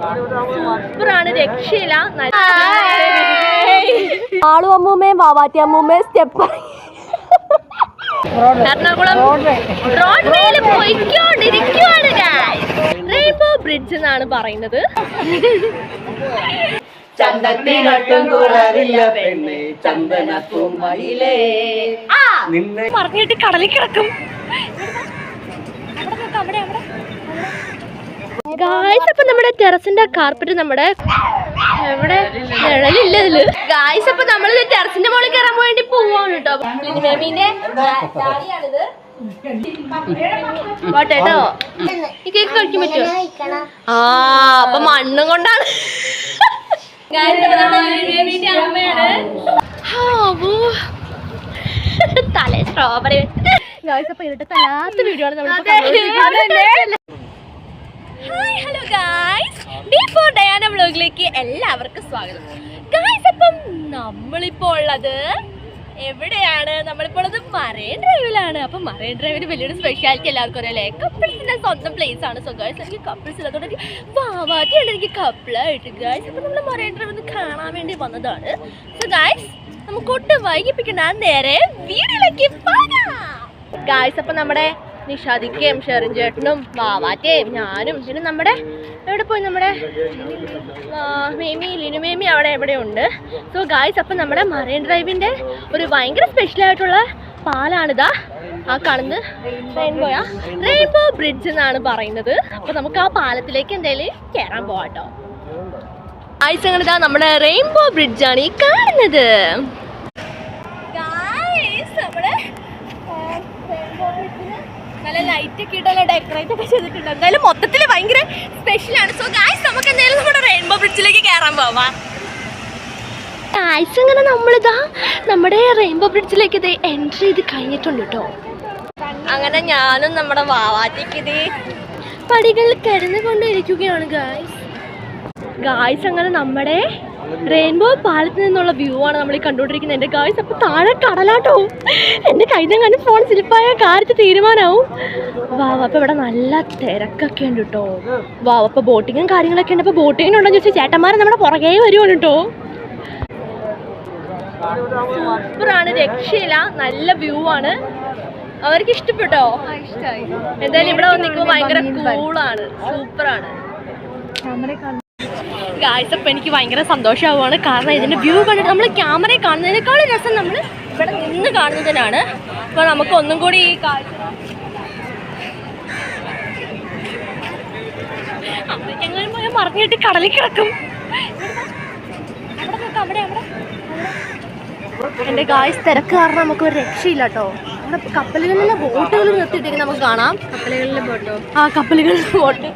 സൂപ്പറാണ് രക്ഷയില്ല. ആളു അമ്മൂമ്മയും വാവാറ്റി അമ്മൂമ്മയും സ്റ്റെപ്പ് എറണാകുളം റോഡ്വേയിൽ പോയിക്കൊണ്ടിരിക്കുവാണ് റെയിൻബോ ബ്രിഡ്ജ് എന്നാണ് പറയുന്നത്. ചന്തത്തിനൊട്ടും കുറവില്ല പെണ്ണെ ചന്ദന നിന്നെ പറഞ്ഞിട്ട് കടലിൽ കിടക്കും. ഗായ്സ് അപ്പൊ നമ്മുടെ ടെറസിന്റെ കാർപ്പറ്റ് നമ്മുടെ എവിടെ? നിഴലില്ല ഇതിൽ. ഗായ്സ് അപ്പൊ നമ്മൾ ടെറസിന്റെ മുകളിൽ കയറാൻ വേണ്ടി പോവാണ് കേട്ടോ മേമീന്റെ ഡാഡിയാണിത്. കേട്ടോ ഈ കേക്ക് കഴിക്കാൻ പറ്റുമോ ആ അപ്പൊ മണ്ണും കൊണ്ടാണ്. തലേ സ്ട്രോബറി ഗായ്സ് അപ്പൊ തല്ലാത്ത വീഡിയോ ആണ്. നമ്മൾ hi hello guys D Diana വ്ലോഗിലേക്ക് എല്ലാവർക്കും സ്വാഗതം. ഗായ്സ് അപ്പം നമ്മളിപ്പോൾ ഉള്ളത് എവിടെയാണ്? നമ്മളിപ്പോൾ ഉള്ളത് മറൈൻ ഡ്രൈവിലാണ്. അപ്പം മറൈൻ ഡ്രൈവിന് വലിയൊരു സ്പെഷ്യാലിറ്റി എല്ലാവർക്കും അറിയാം അല്ലേ? കപ്പിൾസിന്റെ സ്വന്തം പ്ലേസ് ആണ്. സോ ഗായ്സ് എനിക്ക് കപ്പിൾസ് ഇല്ലാത്തതുകൊണ്ട് എനിക്ക് വാവാറ്റിയാണ് എനിക്ക് കപ്പിളായിട്ട് ഗായ്സ് അപ്പം നമ്മൾ മറൈൻ ഡ്രൈവ് ഒന്ന് കാണാൻ വേണ്ടി വന്നതാണ്. സോ ഗായ്സ് നമുക്ക് ഒട്ടും വൈകിപ്പിക്കണ്ട. നേരെ വീഡിയോയിലേക്ക് പോകാം. ഗായ്സ് അപ്പം നമ്മുടെ നിഷാദിക്കയും ഷെറിൻ ചേട്ടനും വാവാറ്റയും ഞാനും പിന്നെ നമ്മുടെ എവിടെ പോയി നമ്മുടെ മേമി ലിനു മേമി അവിടെ എവിടെ ഉണ്ട്. സോ ഗായ്സ് അപ്പം നമ്മുടെ മറൈൻ ഡ്രൈവിന്റെ ഒരു ഭയങ്കര സ്പെഷ്യലായിട്ടുള്ള പാലാണിതാ. ആ കാണുന്ന റെയിൻബോയാ റെയിൻബോ ബ്രിഡ്ജ് എന്നാണ് പറയുന്നത്. അപ്പോൾ നമുക്ക് ആ പാലത്തിലേക്ക് എന്തായാലും കയറാൻ പോവാട്ടോ. ഗായ്സ് അങ്ങനെ നമ്മുടെ റെയിൻബോ ബ്രിഡ്ജാണ് ഈ കാണുന്നത് ഗായ്സ് നമ്മുടെ നല്ല ലൈറ്റ് ഒക്കെ ഇട്ട് ഡെക്കറേറ്റ് ഒക്കെ ചെയ്തിട്ടുണ്ട്. എന്തായാലും മൊത്തത്തിൽ ഭയങ്കര സ്പെഷ്യൽ ആണ്. സോ ഗായ്സ് നമുക്ക് എന്തായാലും നമ്മുടെ റെയിൻബോ ബ്രിഡ്ജിലേക്ക് കയറാൻ പോവാം. ഗായ്സ് അങ്ങനെ നമ്മളിതാ നമ്മുടെ റെയിൻബോ ബ്രിഡ്ജിലേക്ക് ഇത് എൻട്രി ചെയ്ത് കഴിഞ്ഞിട്ടുണ്ട് കേട്ടോ അങ്ങനെ ഞാനും നമ്മുടെ വാവാറ്റിക്ക് ഇത് പടികൾ കിടന്നുകൊണ്ടിരിക്കുകയാണ് ഗായ്സ് ഗായ്സ് അങ്ങനെ നമ്മുടെ റെയിൻബോ പാലത്തിൽ നിന്നുള്ള വ്യൂ ആണ് നമ്മൾ ഈ കണ്ടുകൊണ്ടിരിക്കുന്നത്. എന്റെ ഗായ്സ് അപ്പോൾ താഴെ കടലാട്ടോ എന്റെ കൈതങ്ങാനും ഫോൺ സ്ലിപ്പായ കാര്യത്തിൽ തീരുമാനാവും വാവ അപ്പോൾ ഇവിടെ നല്ല തിരക്കൊക്കെ ഉണ്ട് കേട്ടോ വാവ അപ്പോൾ ബോട്ടിങ്ങും കാര്യങ്ങളൊക്കെ ഉണ്ട്. അപ്പോൾ ബോട്ടിങ്ങിനുണ്ടെന്ന് ചോദിച്ചാൽ ചേട്ടന്മാരെ നമ്മുടെ പുറകെ വരുവാണ് കേട്ടോ സൂപ്പറാണ് രക്ഷയില്ല. നല്ല വ്യൂ ആണ്. അവർക്ക് ഇഷ്ടപ്പെട്ടോ? എന്തായാലും ഇവിടെ വന്നിരിക്കുമ്പോൾ ഭയങ്കര കൂളാണ് സൂപ്പറാണ് ഗായ്സ് അപ്പം എനിക്ക് ഭയങ്കര സന്തോഷമാവുകയാണ്. കാരണം ഇതിന്റെ വ്യൂ കണ്ടിട്ട് നമ്മൾ ക്യാമറയെ കാണുന്നതിനേക്കാളും രസം നമ്മൾ ഇവിടെ നിന്ന് കാണുന്നതിനാണ്. അപ്പോൾ നമുക്ക് ഒന്നും കൂടി ഈ കാഴ്ച ഞങ്ങൾ മറിഞ്ഞിട്ട് കടലിൽ കിടക്കും. അവിടെ എന്റെ ഗായ്സ് തിരക്ക് കാരണം നമുക്ക് ഒരു രക്ഷയില്ല കേട്ടോ. നമ്മുടെ കപ്പലുകളിലെ ബോട്ടുകൾ നിർത്തിയിട്ടേക്ക് നമുക്ക് കാണാം. കപ്പലുകളിലെ ബോട്ടോ? ആ കപ്പലുകളിലെ ബോട്ട്.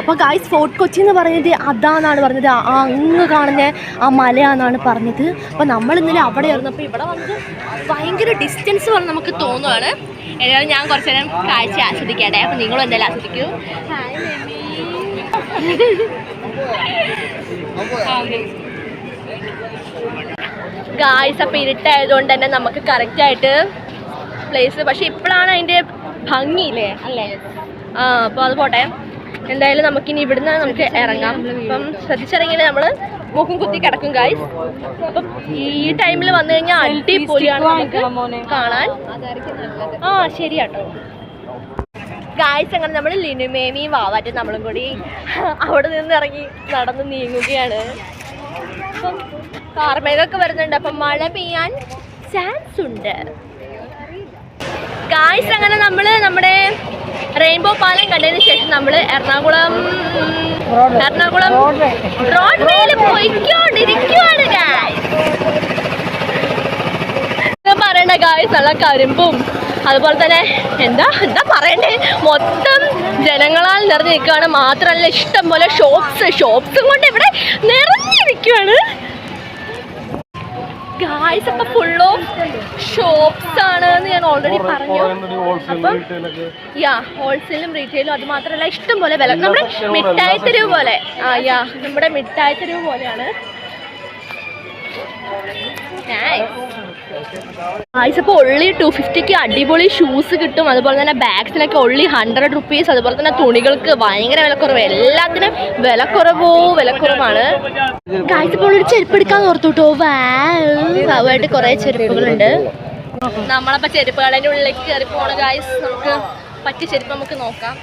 അപ്പോൾ ഗായ്സ് ഫോർട്ട് കൊച്ചി എന്ന് പറയുന്നത് അതാന്നാണ് പറഞ്ഞത്. ആ അങ്ങ് കാണുന്ന ആ മലയാന്നാണ് പറഞ്ഞത്. അപ്പോൾ നമ്മൾ ഇന്നലെ അവിടെ ഇറന്നപ്പോ ഇവിടെ വന്നത് ഭയങ്കര ഡിസ്റ്റൻസ് പറഞ്ഞ് നമുക്ക് തോന്നുവാണ്. ഏതായാലും ഞാൻ കുറച്ച് നേരം കാഴ്ച ആസ്വദിക്കട്ടെ. അപ്പോൾ നിങ്ങളും എന്തായാലും ആസ്വദിക്കൂ. ഗായ്സ് അപ്പോൾ ഇരുട്ടായതുകൊണ്ട് തന്നെ നമുക്ക് കറക്റ്റായിട്ട് പ്ലേസ് പക്ഷെ ഇപ്പോഴാണ് അതിന്റെ ഭംഗിയില്ലേ? അല്ലേ? ആ അപ്പോൾ അത് പോട്ടെ. എന്തായാലും നമുക്കിനി ഇവിടുന്ന് നമുക്ക് ഇറങ്ങാം. അപ്പം ശ്രദ്ധിച്ചിറങ്ങിയാൽ നമ്മൾ മൂക്കും കുത്തി കിടക്കും ഗായ്സ് അപ്പം ഈ ടൈമിൽ വന്നു കഴിഞ്ഞാൽ അടിപൊളിയാണ് നമുക്ക് കാണാൻ. ആ ശരിയാട്ടോ. ഗായ്സ് അങ്ങനെ നമ്മൾ ലിനുമേമിയും വാവാറ്റും നമ്മളും കൂടി അവിടെ നിന്ന് ഇറങ്ങി നടന്ന് നീങ്ങുകയാണ്. അപ്പം കാർമേഘമൊക്കെ വരുന്നുണ്ട്. അപ്പം മഴ പെയ്യാൻ ചാൻസ് ഉണ്ട്. ഗായ്സ് അങ്ങനെ നമ്മൾ നമ്മുടെ റെയിൻബോ പാലം കണ്ടതിന് ശേഷം നമ്മൾ എറണാകുളം എറണാകുളം റോഡ്വേയിൽ പോയിക്കൊണ്ടിരിക്കുവാണ് ഗായ്സ് പറയണ്ട ഗായ്സ് നല്ല കരിമ്പും അതുപോലെ തന്നെ എന്താ എന്താ പറയണ്ടേ? മൊത്തം ജനങ്ങളാൽ നിറഞ്ഞു നിൽക്കുകയാണ് മാത്രമല്ല ഇഷ്ടം പോലെ ഷോപ്സ് ഷോപ്സും കൊണ്ട് ഇവിടെ നിറഞ്ഞിരിക്കുകയാണ് ഗായ്സ് അപ്പൊ ഫുൾ ഓഫ് ഷോപ്സ് ആണ് എന്ന് ഞാൻ ഓൾറെഡി പറഞ്ഞു. അപ്പം യാ ഹോൾസെയിലും റീറ്റെയിലും അത് മാത്രമല്ല ഇഷ്ടം പോലെ വില. നമ്മുടെ മിഠായി തെരുവ് പോലെ. ആ യാ നമ്മുടെ മിഠായി തെരുവ് പോലെയാണ്. അപ്പോൾ ഒള്ളി ടു ഫിഫ്റ്റിക്ക് അടിപൊളി ഷൂസ് കിട്ടും. അതുപോലെ തന്നെ ബാഗ്സിനൊക്കെ ഒള്ളി ഹൺഡ്രഡ് റുപ്പീസ് അതുപോലെ തന്നെ തുണികൾക്ക് ഭയങ്കര വിലക്കുറവ്. എല്ലാത്തിനും വിലക്കുറവോ വിലക്കുറവാണ്. ഗായ്സ് ഇപ്പോൾ ഒരു ചെരുപ്പ് എടുക്കാൻ ഓർത്തുട്ടോ. വായിട്ട് കുറേ ചെരുപ്പുകളുണ്ട്. നമ്മളപ്പോൾ ചെരുപ്പ് കടേന്റെ ഉള്ളിലേക്ക് കയറി പോണ ഗായ്സ് നമുക്ക് പറ്റിയ ചെരുപ്പ് നമുക്ക് നോക്കാം.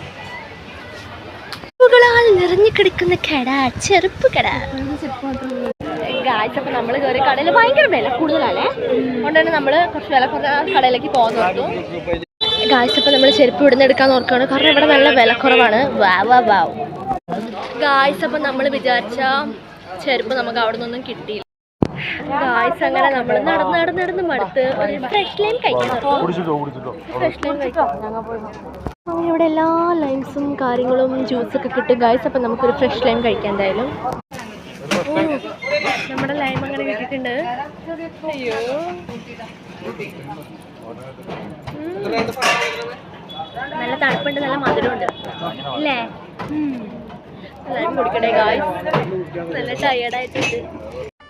ചെരുപ്പുകളാൽ നിറഞ്ഞു കിടക്കുന്ന കട ചെരുപ്പ് കട. ഗായ്സ് അപ്പോൾ നമ്മൾ കയറി കടയിൽ ഭയങ്കര വില കൂടുതലാണ്. അതുകൊണ്ട് തന്നെ നമ്മൾ കുറച്ച് വില കുറഞ്ഞ കടയിലേക്ക് പോകുന്നു ഗായ്സപ്പം ഗായ്സ് അപ്പോൾ നമ്മൾ ചെരുപ്പ് ഇവിടുന്ന് എടുക്കാൻ നോക്കുകയാണ് കാരണം ഇവിടെ നല്ല വിലക്കുറവാണ് വാവ് വാ ഗായ്സ് അപ്പോൾ നമ്മൾ വിചാരിച്ച ചെരുപ്പ് നമുക്ക് അവിടെ നിന്നൊന്നും കിട്ടിയില്ല. ഗായ്സ് അങ്ങനെ നമ്മൾ നടന്ന് നടന്ന് നടന്ന് മടുത്ത് ഫ്രഷ് ലൈം ഫ്രഷ് ലൈം കഴിക്കാം ഇവിടെ എല്ലാ ലൈംസും കാര്യങ്ങളും ജ്യൂസൊക്കെ കിട്ടും. ഗായ്സ് അപ്പം നമുക്കൊരു ഫ്രഷ് ലൈം കഴിക്കാം എന്തായാലും. ലൈം അയ്യോ. നല്ല തണുപ്പുണ്ട് നല്ല മധുരമുണ്ട്. അല്ലേ എല്ലാവരും കുടിക്കട്ടെ ഗായ് നല്ല ടയേർഡായിട്ടുണ്ട്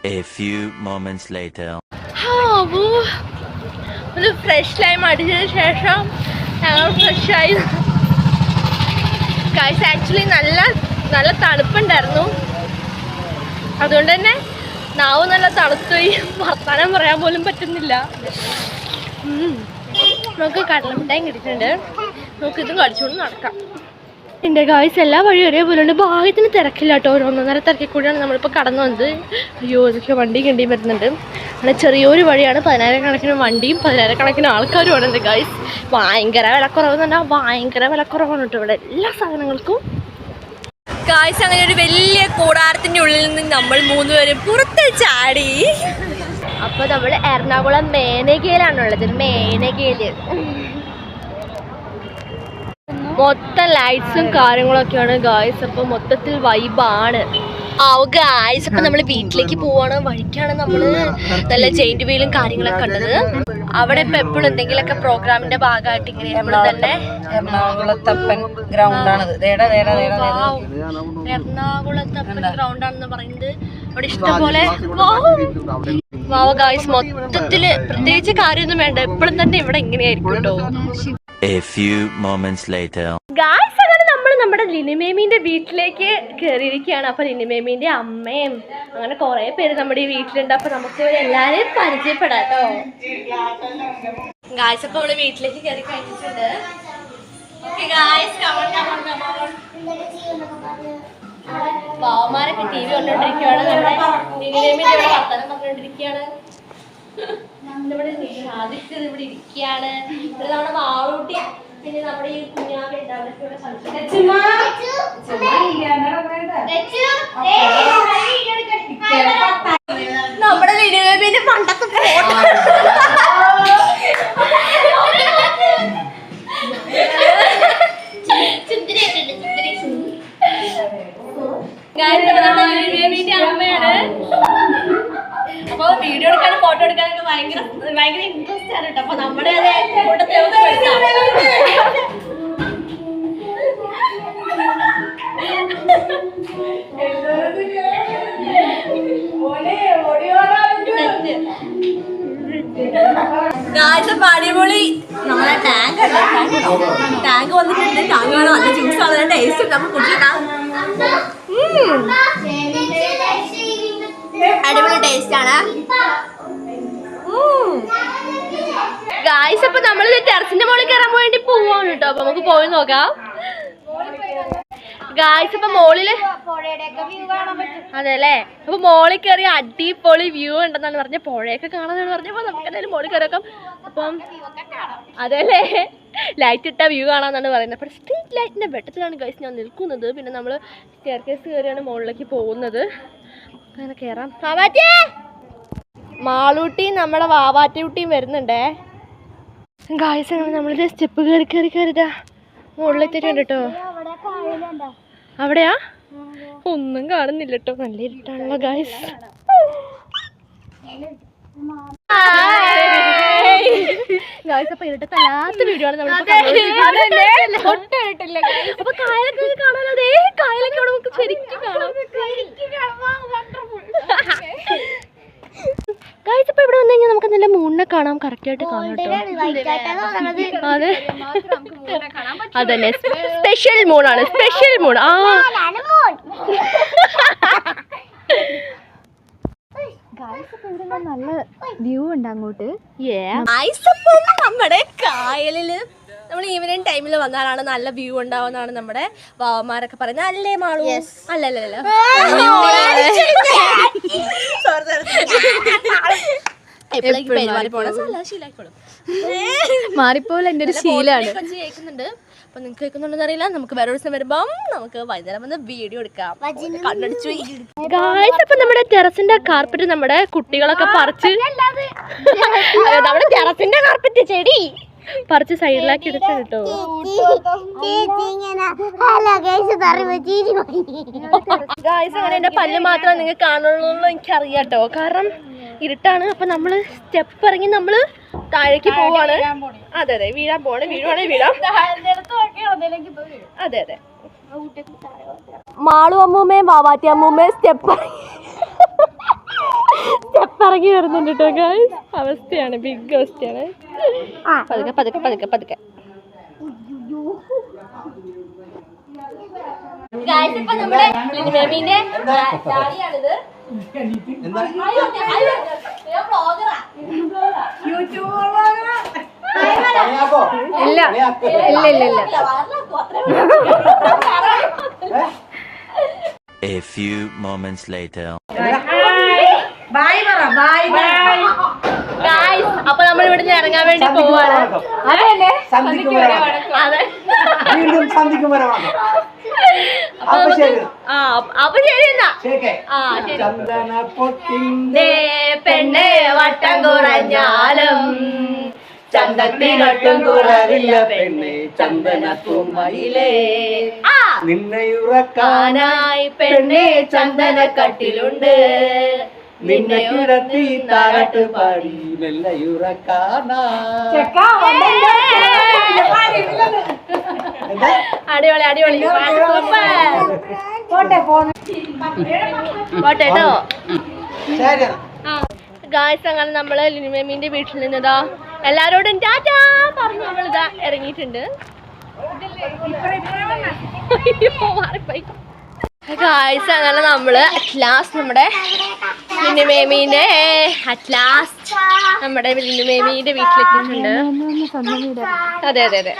A few moments later. ഒരു ഫ്രഷ് ലൈം അടിച്ചതിന് ശേഷം ഞങ്ങൾ ഫ്രഷ് ആയി. ഗൈസ് ആക്ച്വലി നല്ല നല്ല തണുപ്പുണ്ടായിരുന്നു. അതുകൊണ്ട് തന്നെ നാവ് നല്ല തണുത്തുപോയി വർത്താനം പറയാൻ പോലും പറ്റുന്നില്ല. നമുക്ക് കടലമിട്ടായും കിട്ടിയിട്ടുണ്ട്. നമുക്ക് ഇതും കടിച്ചുകൊണ്ട് നടക്കാം. എന്റെ ഗായ്സ് എല്ലാ വഴി ഒരേപോലെ ഉണ്ട് ഭാഗ്യത്തിന് തിരക്കില്ല കേട്ടോ ഒരു ഒന്നൊന്നര തിരക്കിൽ കൂടിയാണ് നമ്മളിപ്പോൾ കടന്നു വന്നത്. അയ്യോ ഇതൊക്കെ വണ്ടി കണ്ടിയും വരുന്നുണ്ട്. അങ്ങനെ ചെറിയൊരു വഴിയാണ്. പതിനായിരക്കണക്കിന് വണ്ടിയും പതിനായിരക്കണക്കിന് ആൾക്കാരും ആണ് എന്റെ ഗായ്സ് ഭയങ്കര വിലക്കുറവ് എന്ന് പറഞ്ഞാൽ ഭയങ്കര വിലക്കുറവാണ് കേട്ടോ ഇവിടെ എല്ലാ സാധനങ്ങൾക്കും. ഗായ്സ് അങ്ങനെ ഒരു വലിയ നിന്ന് നമ്മൾ മൂന്നുപേരും പുറത്ത് ചാടി. അപ്പൊ നമ്മൾ എറണാകുളം മേനകയിലാണുള്ളത് മേനകയിൽ. മൊത്തം ലൈറ്റ്സും കാര്യങ്ങളൊക്കെയാണ് ഗായ്സ് അപ്പൊ മൊത്തത്തിൽ വൈബാണ് ആ ഗായ്സ് അപ്പൊ നമ്മൾ വീട്ടിലേക്ക് പോവാണ്. വഴിക്കാണ് നമ്മൾ നല്ല ജെയിന്റ് വീലും കാര്യങ്ങളൊക്കെ കണ്ടത് അവിടെ ഇപ്പൊ എപ്പോഴും എന്തെങ്കിലുമൊക്കെ പ്രോഗ്രാമിന്റെ ഭാഗമായിട്ട് ഇങ്ങനെ നമ്മൾ തന്നെ എറണാകുളത്തപ്പൻ ഗ്രൗണ്ട് ദേടാ ദേടാ ദേടാ Wow. എറണാകുളത്തപ്പൻ ഗ്രൗണ്ട് ആണെന്ന് പറയുന്നത് അവിടെ ഇഷ്ടംപോലെ വാവ ഗായ്സ് മൊത്തത്തിൽ പ്രത്യേകിച്ച് കാര്യമൊന്നും വേണ്ട. എപ്പോഴും തന്നെ ഇവിടെ ഇങ്ങനെയായിരിക്കും കേട്ടോ A few moments later. നമ്മൾ നമ്മുടെ ലിനിമേമീന്റെ വീട്ടിലേക്ക് കയറിയിരിക്കുകയാണ് അപ്പോൾ ലിനിമേമീന്റെ അമ്മയും അങ്ങനെ കുറേ പേര് നമ്മുടെ ഈ വീട്ടിലുണ്ട്. അപ്പോൾ നമുക്ക് എല്ലാവരെയും പരിചയപ്പെടാം കേട്ടോ ഗായ്സ് അപ്പോൾ നമ്മൾ വീട്ടിലേക്ക് കയറി കഴിഞ്ഞിട്ടുണ്ട്. ബാവമാരൊക്കെ ടി വി കൊണ്ടുകൊണ്ടിരിക്കുകയാണ്. നമ്മുടെ ലിനിമേമീന്റെ ഇവിടെ വർത്തമാനം പറഞ്ഞുകൊണ്ടിരിക്കുകയാണ്. നമ്മുടെ ആദിത്യത് ഇവിടെ ഇരിക്കുകയാണ്. ഇവിടെ നമ്മുടെ മാളൂട്ടി പിന്നെ നമ്മുടെ ഈ കുഞ്ഞാവ് കളിച്ചിട്ട് നമ്മുടെ ലിനുവേബിന്റെ പണ്ടത്തെ ഫോട്ടോ. ലിനുവേബിന്റെ അമ്മയാണ്. വീഡിയോ എടുക്കാനും ഫോട്ടോ എടുക്കാനൊക്കെ ഭയങ്കര ഭയങ്കര ഇൻട്രസ്റ്റ് ആണ് അടിപൊളി നമ്മളെ ടാങ്ക് ടാങ്ക് വന്നിട്ടുണ്ട്. ടാങ്ക് വേണം. നല്ല ജ്യൂസ് ആണ്. ടേസ്റ്റ് നമുക്ക് കുടിച്ചിട്ടാം അടിപൊളി ടേസ്റ്റ് ആണ്. ഗായ്സ് അപ്പൊ നമ്മൾ ടെറസിന്റെ മുകളിൽ കയറാൻ വേണ്ടി പോവാണ് കേട്ടോ അപ്പൊ നമുക്ക് പോയി നോക്കാം. ഗായ്സ് അപ്പൊ മോളിൽ അതെല്ലേ അപ്പൊ മോളിൽ കയറി അടിപൊളി വ്യൂ ഉണ്ടെന്നാണ് പറഞ്ഞ പുഴയൊക്കെ കാണാന്നാണ് പറഞ്ഞപ്പോ നമുക്ക് എന്തായാലും മോളിൽ കയറിയൊക്കെ അപ്പം അതെല്ലേ ലൈറ്റ് ഇട്ട വ്യൂ കാണാന്നാണ് പറയുന്നത്. അപ്പോൾ സ്ട്രീറ്റ് ലൈറ്റിന്റെ വെട്ടത്തിലാണ് ഗൈസ് ഞാൻ നിൽക്കുന്നത്. പിന്നെ നമ്മൾ സ്റ്റെയർ കേസ് കയറിയാണ് മുകളിലേക്ക് പോകുന്നത്. അങ്ങനെ കയറാം വാവാറ്റേ മാളൂട്ടിയും നമ്മുടെ വാവാറ്റൂട്ടിയും വരുന്നുണ്ടേ. ഗായസ് നമ്മളിത് സ്റ്റെപ്പ് കയറി കയറി കയറിതാ മുകളിലെത്തിയിട്ടുണ്ട് കേട്ടോ അവിടെയാ? ഒന്നും കാണുന്നില്ല കേട്ടോ നല്ല ഇരുട്ടാണല്ലോ ഗായസ് ഗായ്സ് അപ്പൊ ഇരുട്ടത്തല്ലാത്ത വീഡിയോ ആണ് നമ്മൾ അപ്പൊ കായലൊക്കെ കാണാനോ അതേ കായലൊക്കെ അവിടെ നമുക്ക് ശരിക്കും കാണാം ഗായ്സ് ഇപ്പൊ ഇവിടെ വന്നു കഴിഞ്ഞാൽ നമുക്ക് നല്ല മൂണിനെ കാണാം കറക്റ്റ് ആയിട്ട് കാണാം കേട്ടോ. അതെ അതന്നെ. സ്പെഷ്യൽ മൂണാണ് സ്പെഷ്യൽ മൂൺ ആ. നല്ല വ്യൂ ഉണ്ട് അങ്ങോട്ട്. നമ്മുടെ കായലിൽ നമ്മൾ ഈവനിങ് ടൈമിൽ വന്നാലാണ് നല്ല വ്യൂ ഉണ്ടാവുന്നതാണ് നമ്മുടെ വാവന്മാരൊക്കെ പറയുന്നത്. അല്ലേ മാളു? അല്ലല്ലോ മാറിപ്പോലെ എന്റെ ഒരു ശീലാണ്. കൊഞ്ച് കേൾക്കുന്നുണ്ട്. അപ്പൊ നിങ്ങൾക്ക് കേൾക്കുന്നുണ്ടെന്ന് അറിയില്ല. നമുക്ക് വേറെ ദിവസം വരുമ്പം നമുക്ക് വൈകുന്നേരം വന്ന് വീഡിയോ എടുക്കാം. കണ്ണടിച്ചു. ഗായ്സ് അപ്പൊ നമ്മുടെ ടെറസിന്റെ കാർപ്പറ്റ് നമ്മുടെ കുട്ടികളൊക്കെ പറിച്ച് നമ്മുടെ ടെറസിന്റെ കാർപ്പറ്റ് ചെടി. പറിച്ച് സൈഡിലാക്കി എടുത്ത് കേട്ടോ ഗായ്സ് അങ്ങനെ എന്റെ പല്ല് മാത്രം നിങ്ങൾക്ക് കാണുള്ളൂ എന്ന് എനിക്ക് അറിയാട്ടോ കാരണം ഇരുട്ടാണ്. അപ്പൊ നമ്മൾ സ്റ്റെപ്പ് ഇറങ്ങി നമ്മൾ താഴേക്ക് പോവാണ്. അതെ അതെ വീഴാൻ പോവാണ്. വീഴുവാണെങ്കിൽ വീഴാം. അതെ അതെ. മാളു അമ്മൂമ്മയും വാവാത്തി അമ്മൂമ്മയും സ്റ്റെപ്പ് സ്റ്റെപ്പ് ഇറങ്ങി വരുന്നുണ്ട് കേട്ടോ ഗായ്സ് അവസ്ഥയാണ് ബിഗ് അവസ്ഥയാണ്. പതുക്കെ പതുക്കെ പതുക്കെ പതുക്കെ. ഇല്ല. ഇല്ല ഇല്ല ഇല്ല. A few moments later. Bye പറ. ബായ് ഗായ്സ് അപ്പൊ നമ്മൾ ഇവിടുന്ന് ഇറങ്ങാൻ വേണ്ടി പോവാണ്. വണക്കം. അതെ. വീണ്ടും സന്ധിക്കും വരവാണ്. അപ്പൊ ശരി. എന്നാ. ചന്ദന പൊട്ടിന്റെ പെണ്ണെ വട്ടം കുറഞ്ഞാലും ചന്തത്തിനൊട്ടും കുറവില്ല പെണ്ണെ ചന്ദന പൂമയിലേ ആ. ഉറക്കാനായി പെണ്ണെ ചന്ദന ചന്ദനക്കട്ടിലുണ്ട്. നിന്നെ കിടത്തി താരാട്ട് പാടി. അടിപൊളി അടിപൊളി. പോട്ടെ കേട്ടോ. ശരി ഗായ്സ് അങ്ങനെ നമ്മൾ ലിനിമേമിന്റെ വീട്ടിൽ നിന്നതാ. എല്ലാരോടും ടാറ്റാ പറഞ്ഞു നമ്മളിതാ ഇറങ്ങിയിട്ടുണ്ട്. മാറിപ്പോയി. അങ്ങനെ നമ്മൾ അറ്റ്ലാസ്റ്റ് നമ്മുടെ ലിനിമേമിന്റെ അറ്റ്ലാസ്റ്റ് നമ്മുടെ ലിനിമേമിന്റെ വീട്ടിലെത്തിയിട്ടുണ്ട്. അതെ അതെ അതെ.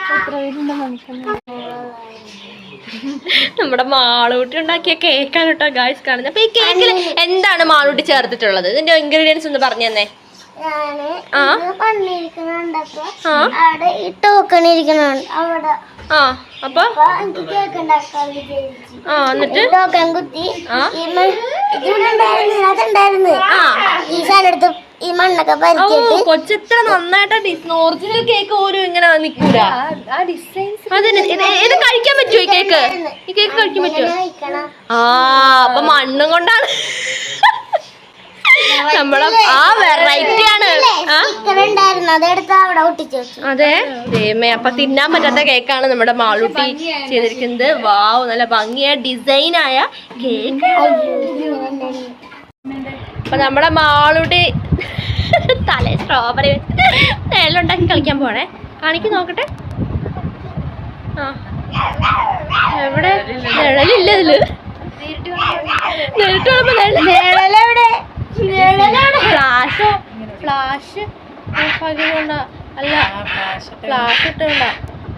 നമ്മുടെ മാളൂട്ടി ഉണ്ടാക്കിയ കേക്കാണ് കേട്ടോ ഗായ്സ് കാണുന്നത് അപ്പൊ ഈ കേക്കിൽ എന്താണ് മാളൂട്ടി ചേർത്തിട്ടുള്ളത്? ഇതിന്റെ ഇൻഗ്രീഡിയൻസ് ഒന്ന് പറഞ്ഞു തന്നെ. ആ? അവിടെ ടോക്കൺ അവിടെ ആ അപ്പൊ? ആ എന്നിട്ട്? ഈ അതുണ്ടായിരുന്നു. മണ്ണൊക്കെ കൊച്ചെത്ര നന്നായിട്ട് ഒറിജിനൽ കേക്ക് പോലും ഇങ്ങനെ നിക്കൂല. അതന്നെ. ഇത് കഴിക്കാൻ പറ്റുമോ ഈ കേക്ക് ഈ കേക്ക് കഴിക്കാൻ പറ്റുമോ കഴിക്കണം. ആ അപ്പൊ മണ്ണും കൊണ്ടാണ്. നമ്മളെ ആ വെറൈറ്റി ആണ്. അതെ ദേമേ അപ്പൊ തിന്നാൻ പറ്റാത്ത കേക്കാണ് നമ്മുടെ മാളൂട്ടി ചെയ്തിരിക്കുന്നത്. വാവ് നല്ല ഭംഗിയായ ഡിസൈനായ കേക്ക്. അപ്പൊ നമ്മുടെ മാളൂട്ടി തല സ്ട്രോബറി നേലുണ്ടാക്കി കളിക്കാൻ പോണേ. കാണിക്ക് നോക്കട്ടെ. ആ. എവിടെ? നിഴലില്ല ഇതിൽ? നേരിട്ട് കാണുമ്പോ നിഴലെവിടെ? ഫ്ലാഷ് ഫ്ലാഷ് കൊണ്ടാ അല്ല ഫ്ലാഷ് ഇട്ടുകൊണ്ടാ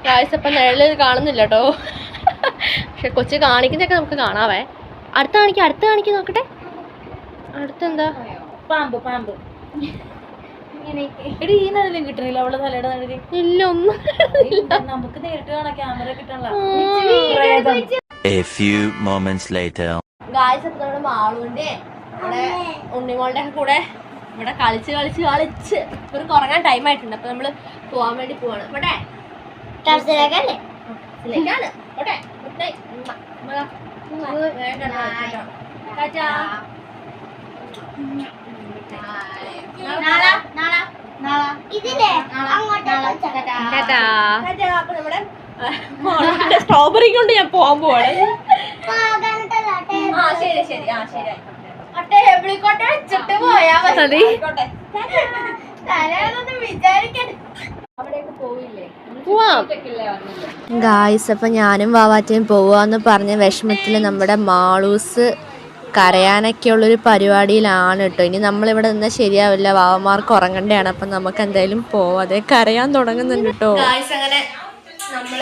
ഫ്ലാഷ് ഇപ്പൊ നിഴൽ കാണുന്നില്ല കേട്ടോ പക്ഷെ കൊച്ചു കാണിക്കുന്നതൊക്കെ നമുക്ക് കാണാവേ. അടുത്ത കാണിക്ക അടുത്ത കാണിക്ക നോക്കട്ടെ. അടുത്തെന്താ? പാമ്പ് പാമ്പ്. എടി ഈ നല്ല കിട്ടണില്ല അവളെ തലയുടെ നല്ല ഇല്ല ഒന്നും നമുക്ക് നേരിട്ട് കാണാം ക്യാമറ കിട്ടണല്ലോ. A few moments later. Guys അപ്പൊ നമ്മുടെ മാളുവിന്റെ നമ്മുടെ ഉണ്ണിമോളുടെ ഒക്കെ കൂടെ ഇവിടെ കളിച്ച് കളിച്ച് കളിച്ച് ഒരു കുറങ്ങാൻ ടൈം ആയിട്ടുണ്ട്. അപ്പൊ നമ്മൾ പോവാൻ വേണ്ടി പോവാണ്. ഇവിടെ. സ്ട്രോബെറി കൊണ്ട് ഞാൻ പോകാൻ പോവാണ്. ആ ശരി ശരി. ആ ശരി. ടേബിളിൽ കൊണ്ട് വെച്ചിട്ട് പോയാ മതി. മതി. ആയിക്കോട്ടെ. ടാറ്റാ. ഗായ്സ് അപ്പം ഞാനും വാവാറ്റയും പോവാന്ന് പറഞ്ഞ വിഷമത്തിൽ നമ്മുടെ മാളൂസ് കരയാനൊക്കെ ഉള്ളൊരു പരിപാടിയിലാണ് കേട്ടോ. ഇനി നമ്മളിവിടെ നിന്നാൽ ശരിയാവില്ല. വാവമാർക്ക് ഉറങ്ങണ്ടയാണ്. അപ്പം നമുക്ക് എന്തായാലും പോവാതെ കരയാൻ തുടങ്ങുന്നുണ്ട് കേട്ടോ. അങ്ങനെ നമ്മൾ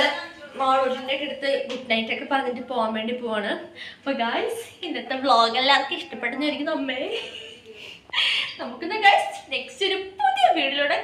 മോളൂട്ടിന്റെ അടുത്ത് ഗുഡ് നൈറ്റ് ഒക്കെ പറഞ്ഞിട്ട് പോകാൻ വേണ്ടി പോവാണ്. അപ്പൊ ഗായ്സ് ഇന്നത്തെ വ്ളോഗ് എല്ലാവർക്കും ഇഷ്ടപ്പെട്ടെന്നായിരിക്കും അമ്മേ. നമുക്കിന്ന് ഗൈസ് നെക്സ്റ്റ് ഒരു പുതിയ വീഡിയോയിലൂടെ